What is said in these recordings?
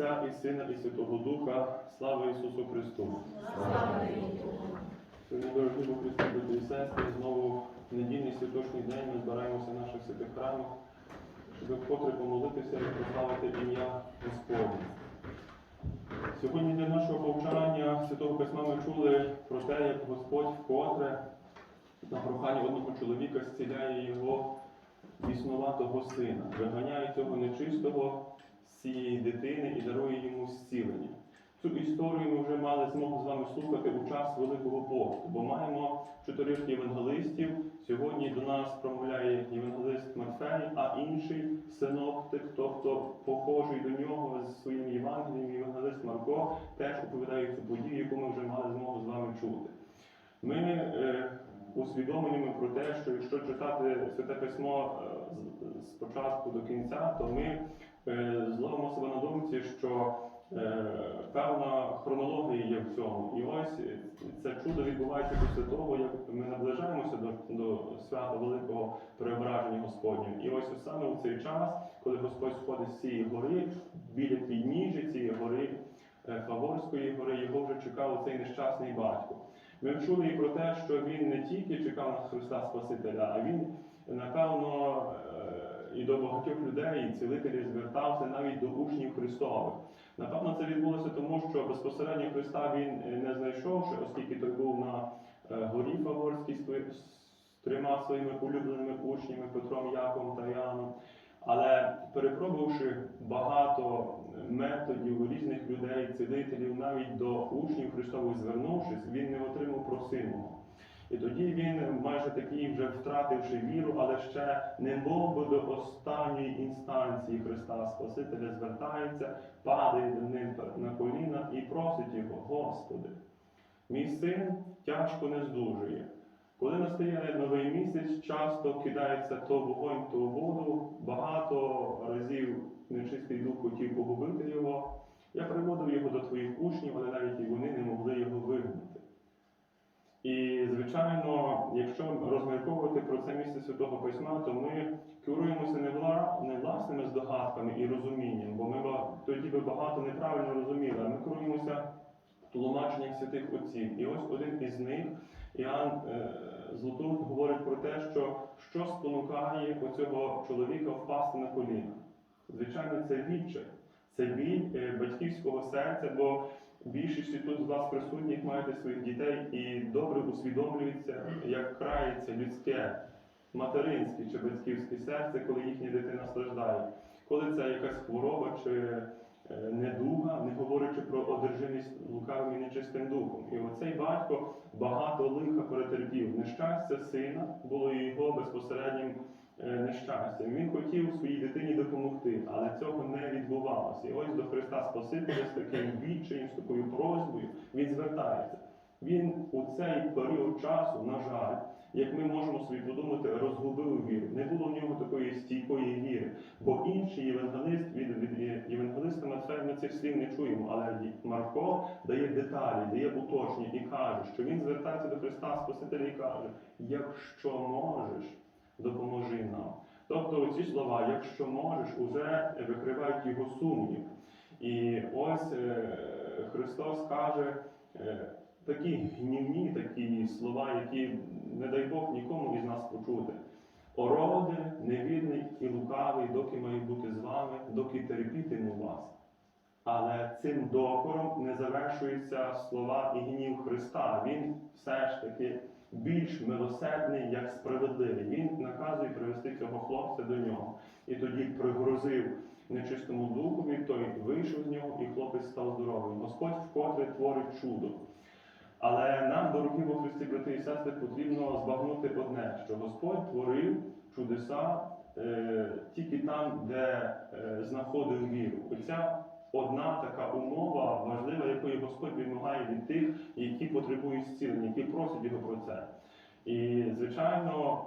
Отця і Сина, і Святого Духа. Слава Ісусу Христу! Сьогодні, дорогі Христі, брати і сестри, знову в недільний святочний день ми збираємося в наших святих храмах, щоб вкотре помолитися і прославити ім'я Господнє. Сьогодні для нашого повчання Святого Письма ми чули про те, як Господь вкотре на прохання одного чоловіка зціляє його біснуватого сина, виганяє цього нечистого цієї дитини і дарує йому зцілення. Цю історію ми вже мали змогу з вами слухати у час Великого посту, бо маємо чотирьох євангелистів. Сьогодні до нас промовляє євангелист Матфей, а інший синоптик, тобто похожий до нього з своїм Євангелієм, євангелист Марко, теж оповідає цю подію, яку ми вже мали змогу з вами чути. Ми е, усвідомлюємо про те, що якщо читати Святе Письмо е, з початку до кінця, то ми е, зловимо себе на думці, що е, певна хронологія є в цьому. І ось е, це чудо відбувається після того, як ми наближаємося до, до свята Великого Преображення Господнього. І ось саме у цей час, коли Господь сходить з цієї гори, біля підніжжя цієї гори, Фаворської гори, його вже чекав цей нещасний батько. Ми чули і про те, що він не тільки чекав на Христа Спасителя, а він, напевно, і до багатьох людей, і цілителів звертався навіть до учнів Христових. Напевно, це відбулося тому, що безпосередньо Христа він е, не знайшовши, оскільки той був на е, горі Фаворській з трьома своїми улюбленими учнями Петром, Яковом та Іоанном. Але перепробувавши багато методів різних людей, цілителів, навіть до учнів Христових звернувшись, він не отримав просимого. І тоді він, майже такий вже втративши віру, але ще не мов би до останньої інстанції Христа Спасителя звертається, падає до ним на коліна і просить його, Господи, мій син тяжко не здужує. Коли настає новий місяць, часто кидається то вогонь, то воду. Багато разів нечистий дух хотів погубити його. Я приводив його до твоїх учнів, але навіть і вони не могли його вигнати. Звичайно, якщо розмірковувати про це місце Святого Письма, то ми керуємося не, вла... не власними здогадками і розумінням, бо ми тоді би багато неправильно розуміли, а ми керуємося тлумаченням святих отців. І ось один із них, Іоанн е, Златоуст, говорить про те, що що спонукає оцього чоловіка впасти на коліна. Звичайно, це відчай, це біль е, батьківського серця, бо більшість тут з вас присутніх маєте своїх дітей і добре усвідомлюється, як крається людське, материнське чи батьківське серце, коли їхня дитина страждає. Коли це якась хвороба чи е, недуга, не говорячи про одержимість лукавим і нечистим духом. І оцей батько багато лиха перетерпів. Нещастя сина було його безпосереднім нещастям. Він хотів своїй дитині допомогти, але цього не відбувалося. І ось до Христа Спасителя з таким відчаєм, з такою просьбою він звертається. Він у цей період часу, на жаль, як ми можемо собі подумати, розгубив віру. Не було в нього такої стійкої віри. Бо інший євангелист від, від євангелиста Матфея ми цих слів не чуємо, але Марко дає деталі, дає уточнення і каже, що він звертається до Христа Спасителя і каже: якщо можеш, допоможи нам. Тобто ці слова, якщо можеш, уже викривають його сумнів. І ось е, Христос каже е, такі гнівні такі слова, які, не дай Бог, нікому із нас почути. Ороди, невірний і лукавий, доки маю бути з вами, доки терпітиму вас. Але цим докором не завершуються слова і гнів Христа. Він все ж таки більш милосердний, як справедливий. Він наказує привести цього хлопця до нього. І тоді пригрозив нечистому духові, той вийшов з нього, і хлопець став здоровим. Господь вкотре творить чудо. Але нам, дорогі во Христі, брати і сестри, потрібно збагнути одне, що Господь творив чудеса е, тільки там, де е, знаходив віру. Оця одна така умова важлива, якої Господь вимагає від тих, які потребують зцілення, які просять його про це. І, звичайно,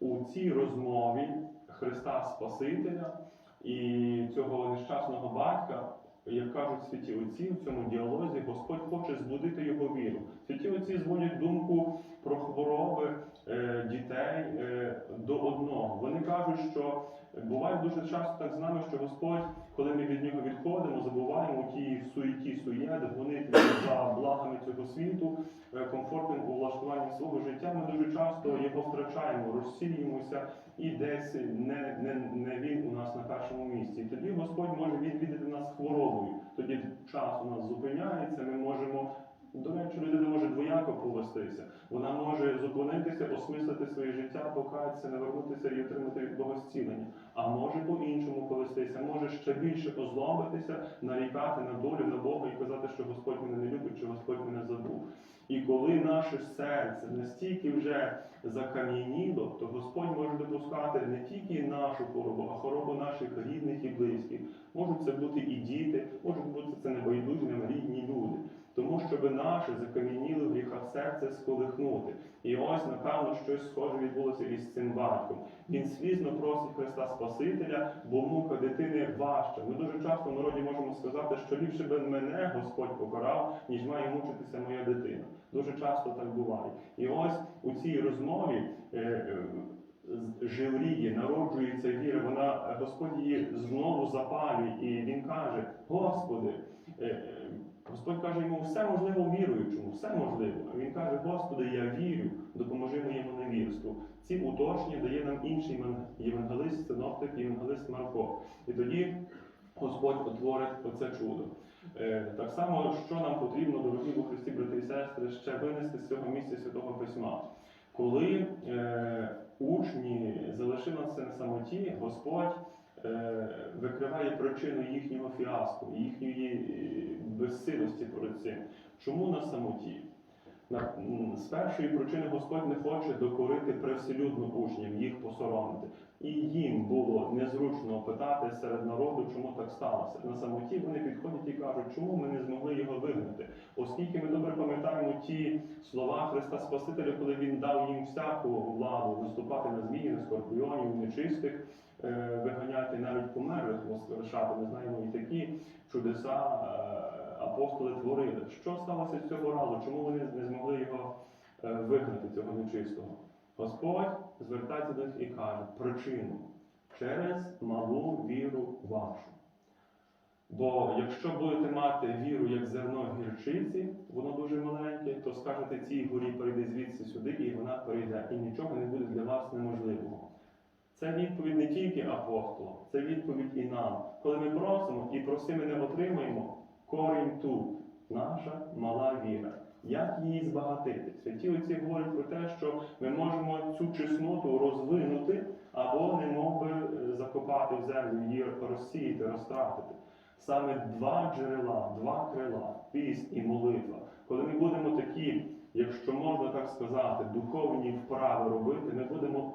у цій розмові Христа Спасителя і цього нещасного батька як кажуть святі отці, в цьому діалозі Господь хоче збудити його віру. Святі отці зводять думку про хвороби е, дітей е, до одного. Вони кажуть, що буває дуже часто так з нами, що Господь, коли ми від нього відходимо, забуваємо у тій суеті суєт, гонити за благами цього світу, е, комфортним влаштуванням свого життя. Ми дуже часто його втрачаємо, розсіюємося і десь не, не, не він у нас на першому місці. І тоді Господь може відвідати нас хворобою. Тоді час у нас зупиняється, ми можемо. До речі, людина може двояко повестися. Вона може зупинитися, осмислити своє життя, покаятися, навернутися і отримати від Бога зцілення. А може по-іншому повестися, може ще більше озлобитися, нарікати на долю, на Бога і казати, що Господь мене не любить, чи Господь мене забув. І коли наше серце настільки вже закам'яніло, то Господь може допускати не тільки нашу хворобу, а хворобу наших рідних і близьких. Можуть це бути і діти, можуть бути це небайдужі рідні люди. Тому щоб наше закам'яніле в гріхах серце сколихнути. І ось, напевно, щось схоже відбулося із цим батьком. Він слізно просить Христа Спасителя, бо мука дитини важча. Ми дуже часто в народі можемо сказати, що ліпше би мене Господь покарав, ніж має мучитися моя дитина. Дуже часто так буває. І ось у цій розмові. е, е, Живріє, народжується віра, вона Господь її знову запалює, і він каже: Господи, е, Господь каже йому, все можливо віруючому, все можливо. А Він каже, Господи, я вірю, допоможи моєму невірству. Ці уточнення дає нам інший євангелист, синоптик, євангелист Марко. І тоді Господь отворить оце чудо. Е, Так само, що нам потрібно, дорогі у Христі, брати і сестри, ще винести з цього місця Святого Письма. Коли е, учні залишилися на самоті, Господь викриває причину їхнього фіаско, їхньої е, безсилості перед цим. Чому на самоті? З першої причини Господь не хоче докорити привселюдно учням, їх посоромити. І їм було незручно питати серед народу, чому так сталося. На самоті вони підходять і кажуть, чому ми не змогли його вигнати. Оскільки ми добре пам'ятаємо ті слова Христа Спасителя, коли Він дав їм всяку владу наступати на змії, на скорпіонів, нечистих, е, виганяти навіть померлих воскрешати. Ми знаємо і такі чудеса е, апостоли творили. Що сталося цього разу? Чому вони не змогли його е, вигнати, цього нечистого? Господь звертається до них і каже причину через малу віру вашу. Бо якщо будете мати віру як зерно гірчиці, воно дуже маленьке, то скажете цій горі перейди звідси сюди, і вона перейде, і нічого не буде для вас неможливого. Це відповідь не тільки апостолам, це відповідь і нам. Коли ми просимо і просимо не отримаємо, корінь тут, наша мала віра. Як її збагатити? Святі отці говорять про те, що ми можемо цю чесноту розвинути або не би закопати в землю, її розсіяти, розтратити. Саме два джерела, два крила, піст і молитва. Коли ми будемо такі, якщо можна так сказати, духовні вправи робити, ми будемо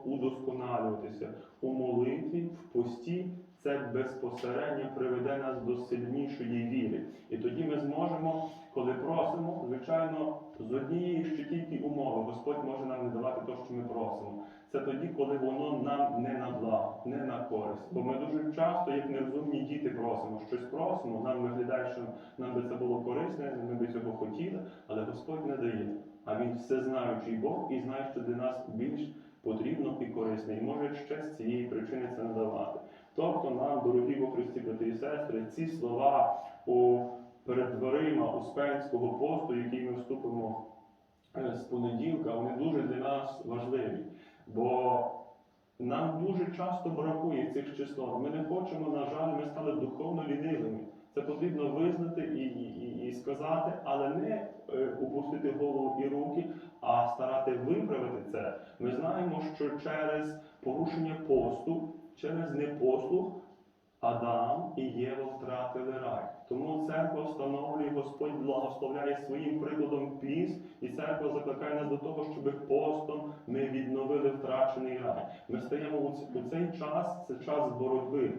удосконалюватися у молитві, в пості. Це безпосередньо приведе нас до сильнішої віри. І тоді ми зможемо, коли просимо, звичайно, з однієї ще тільки умови, Господь може нам не давати те, що ми просимо. Це тоді, коли воно нам не на благо, не на користь. Бо ми дуже часто, як нерозумні діти, просимо щось просимо, нам виглядає, що нам би це було корисне, ми би цього хотіли, але Господь не дає. А Він всезнаючий Бог і знає, що для нас більш потрібно і корисне, і може ще з цієї причини це надавати. Тобто нам, дорогі во Христі, брати і сестри, ці слова у перед дверима Успенського посту, який ми вступимо е, з понеділка, вони дуже для нас важливі. Бо нам дуже часто бракує цих числот. Ми не хочемо, на жаль, ми стали духовно лінивими. Це потрібно визнати і, і, і, сказати, але не е, упустити голову і руки, а старати виправити це. Ми знаємо, що через порушення посту, через непослух Адам і Єва втратили рай. Тому церква встановлює, Господь благословляє своїм прикладом піс, і церква закликає нас до того, щоб постом ми відновили втрачений рай. Ми стаємо у цей час, це час боротьби.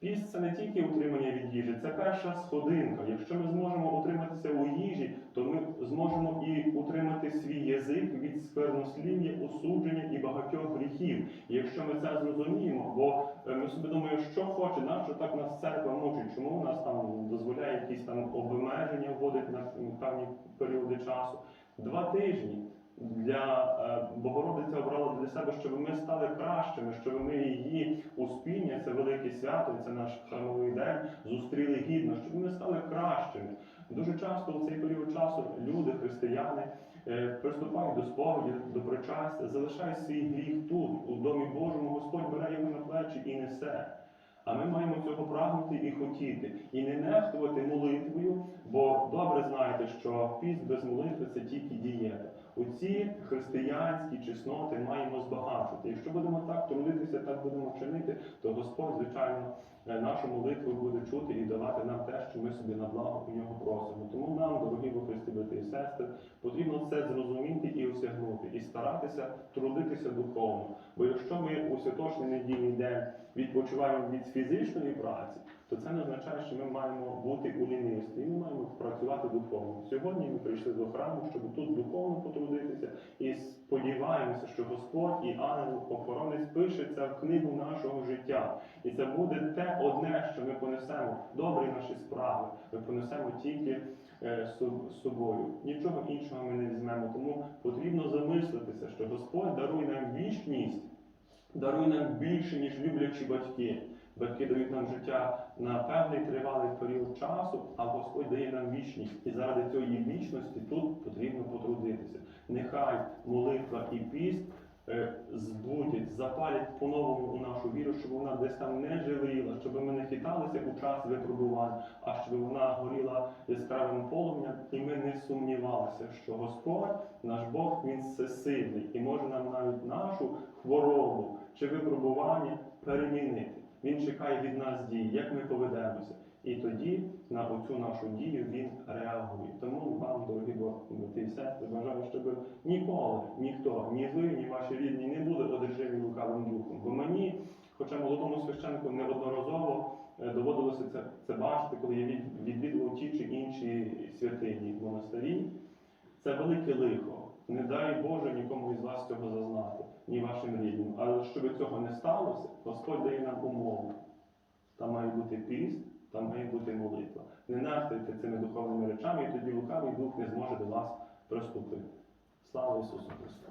Піст це не тільки утримання від їжі, це перша сходинка. Якщо ми зможемо утриматися у їжі, то ми зможемо і утримати свій язик від сквернослів'я, осудження і багатьох гріхів. І якщо ми це зрозуміємо, бо е, ми собі думаємо, що хоче, нащо так нас церква мучить, чому нас там дозволяє якісь там обмеження вводить на певні періоди часу. Два тижні для е, Богородиця обрала для себе, щоб ми стали кращими, щоб ми її успіння, це велике свято, це наш храмовий день, зустріли гідно, щоб ми стали кращими. Дуже часто у цей період часу люди, християни, е, приступають до сповіді, до причастя, залишають свій гріх тут, у домі Божому, Господь бере його на плечі і несе. А ми маємо цього прагнути і хотіти, і не нехтувати молитвою, бо добре знаєте, що піст без молитви це тільки дієта. Оці християнські чесноти маємо збагачувати. Якщо будемо так трудитися, так будемо чинити, то Господь, звичайно, е, нашу молитву буде чути і давати нам те, що ми собі на благо у нього просимо. Тому нам, дорогі во Христі, брати і сестри, потрібно це зрозуміти і осягнути, і старатися трудитися духовно. Бо якщо ми у святочний недільний день відпочиваємо від фізичної праці, то це не означає, що ми маємо бути у лінивстві, ми маємо працювати духовно. Сьогодні ми прийшли до храму, щоб тут духовно потрудитися, і сподіваємося, що Господь і ангел-охоронець пише це в книгу нашого життя. І це буде те одне, що ми понесемо добрі наші справи. Ми понесемо тільки е, з з собою. Нічого іншого ми не візьмемо. Тому потрібно замислитися, що Господь дарує нам вічність, дарує нам більше, ніж люблячі батьки. Батьки дають нам життя на певний тривалий період часу, а Господь дає нам вічність. І заради цієї вічності тут потрібно потрудитися. Нехай молитва і піст е, збудять, запалять по-новому у нашу віру, щоб вона десь там не живила, щоб ми не хиталися у час випробувань, а щоб вона горіла яскравим полум'ям, і ми не сумнівалися, що Господь, наш Бог, Він всесильний і може нам навіть нашу хворобу чи випробування перемінити. Він чекає від нас дії, як ми поведемося. І тоді на оцю нашу дію він реагує. Тому вам, дорогі брати і сестри, бажаю, щоб ніколи ніхто, ні ви, ні ваші рідні не були одержимі лукавим духом. Бо мені, хоча молодому священнику неодноразово е, доводилося це, це бачити, коли я від- відвідував ті чи інші святині в монастирі, це велике лихо. Не дай Боже нікому із вас цього зазнати, ні вашим рідним. Але щоб цього не сталося, Господь дає нам умову. Там має бути піст, там має бути молитва. Не нахтуйте цими духовними речами, і тоді лукавий дух не зможе до вас приступити. Слава Ісусу Христу!